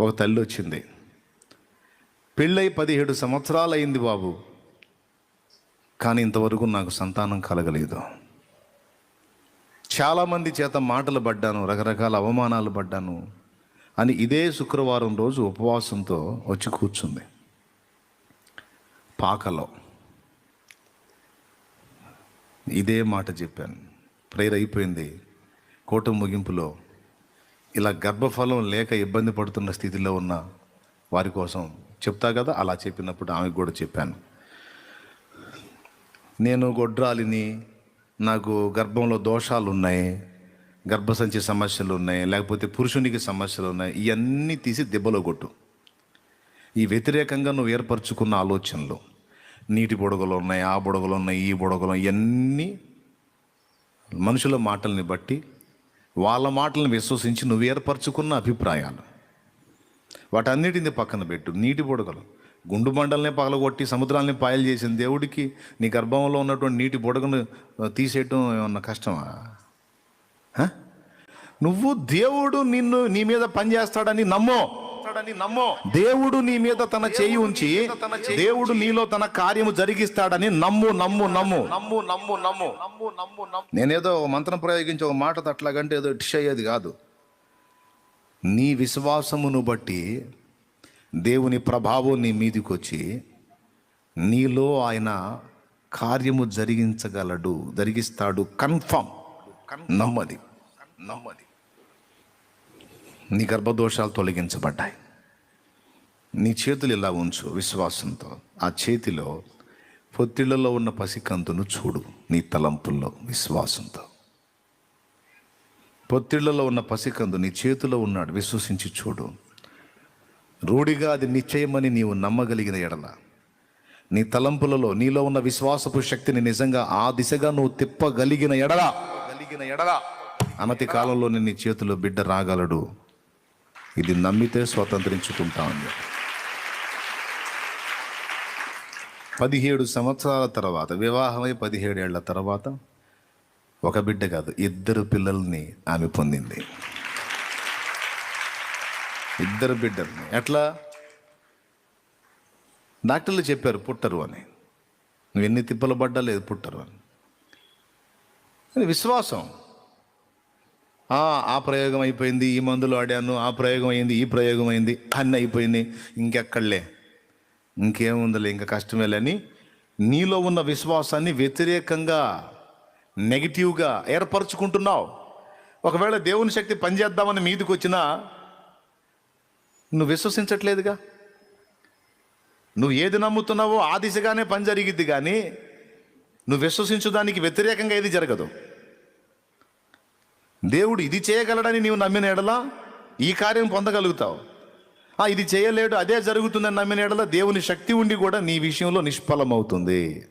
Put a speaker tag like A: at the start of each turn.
A: ఒక తల్లి వచ్చింది. పెళ్ళై పదిహేడు సంవత్సరాలు అయింది బాబు. కానీ ఇంతవరకు నాకు సంతానం కలగలేదు. చాలామంది చేత మాటలు పడ్డాను రకరకాల అవమానాలు పడ్డాను అని ఇదే శుక్రవారం రోజు ఉపవాసంతో వచ్చి కూర్చుంది. పాకలో. ఇదే మాట చెప్పాను. ప్రేయర్ అయిపోయింది. కూటమి ముగింపులో ఇలా గర్భఫలం లేక ఇబ్బంది పడుతున్న స్థితిలో ఉన్న వారి కోసం చెప్తా కదా? అలా చెప్పినప్పుడు ఆమెకు కూడా చెప్పాను. నేను గొడ్రాలిని నాకు గర్భంలో దోషాలు ఉన్నాయి గర్భసంచి సమస్యలు ఉన్నాయి లేకపోతే పురుషునికి సమస్యలు ఉన్నాయి ఇవన్నీ తీసి దెబ్బలో కొట్టు. ఈ వ్యతిరేకంగా నువ్వు ఏర్పరచుకున్న ఆలోచనలు నీటి బుడగలు ఉన్నాయి ఆ బుడగలు ఉన్నాయి ఈ బుడగలు ఇవన్నీ మనుషుల మాటల్ని బట్టి వాళ్ళ మాటలను విశ్వసించి నువ్వు ఏర్పరచుకున్న అభిప్రాయాలు. వాటన్నిటిని పక్కన పెట్టు నీటి బుడగలు. గుండు మండలనే పగలగొట్టి సముద్రాల్ని పాయలు చేసిన దేవుడికి నీ గర్భంలో ఉన్నటువంటి నీటి బుడగను తీసేయటం ఏమన్నా కష్టమా? నువ్వు దేవుడు నిన్ను నీ మీద పనిచేస్తాడని నమ్మో. నమ్మో. దేవుడు నీ మీద తన చేయి ఉంచి దేవుడు నీలో తన కార్యము జరిగిస్తాడని నమ్ము నమ్ము నమ్ము. నమ్ము నమ్ము నమ్ము. నమ్ము నమ్ము నమ్ము. నేనేదో మంత్రం ప్రయోగించి ఒక మాట అట్లాగంటే ఏదో డిష్ అయ్యేది కాదు. నీ విశ్వాసమును బట్టి దేవుని ప్రభావం నీ మీదికి వచ్చి నీలో ఆయన కార్యము జరిగించగలడు జరిగిస్తాడు. కన్ఫర్మ్ నమ్మది. నమ్మది నీ గర్భదోషాలు తొలగించబడ్డాయి. నీ చేతులు ఇలా ఉంచు విశ్వాసంతో. ఆ చేతిలో పొత్తిళ్ళలో ఉన్న పసికంతును చూడు నీ తలంపుల్లో విశ్వాసంతో. పొత్తిళ్ళలో ఉన్న పసికందు నీ చేతిలో ఉన్నాడు విశ్వసించి చూడు. రూఢిగా అది నిశ్చయమని నీవు నమ్మగలిగిన ఎడల. నీ తలంపులలో నీలో ఉన్న విశ్వాసపు శక్తిని నిజంగా ఆ దిశగా నువ్వు తిప్పగలిగిన ఎడల. గలిగిన ఎడల. అనతి కాలంలోనే నీ చేతిలో బిడ్డ రాగలడు. ఇది నమ్మితే స్వతంత్రించుకుంటామని ఉంది పదిహేడు సంవత్సరాల తర్వాత వివాహమై పదిహేడేళ్ళ తర్వాత ఒక బిడ్డ కాదు ఇద్దరు పిల్లల్ని ఆమె పొందింది. ఇద్దరు బిడ్డల్ని. ఎట్లా? డాక్టర్లు చెప్పారు పుట్టరు అని. నువ్వు ఎన్ని తిప్పలు పడ్డా లేదు పుట్టరు అని. విశ్వాసం. ఆ, ప్రయోగం అయిపోయింది ఈ మందులు ఆడాను ఆ ప్రయోగం అయింది ఈ ప్రయోగం అయింది అన్నీ అయిపోయింది. ఇంకెక్కడలే. ఇంకేముందిలే ఇంకా కష్టమేలని నీలో ఉన్న విశ్వాసాన్ని వ్యతిరేకంగా నెగిటివ్గా ఏర్పరచుకుంటున్నావు. ఒకవేళ దేవుని శక్తి పనిచేద్దామని మీదికి వచ్చినా నువ్వు విశ్వసించట్లేదుగా. నువ్వు ఏది నమ్ముతున్నావో ఆ దిశగానే పని జరిగిద్ది కానీ నువ్వు విశ్వసించడానికి వ్యతిరేకంగా ఏది జరగదు. దేవుడు ఇది చేయగలడని నీవు నమ్మిన ఎడలా ఈ కార్యం పొందగలుగుతావు. ఆ, ఇది చేయలేడు అదే జరుగుతుందని నమ్మిన ఎడల దేవుని శక్తి ఉండి కూడా నీ విషయంలో నిష్ఫలమవుతుంది.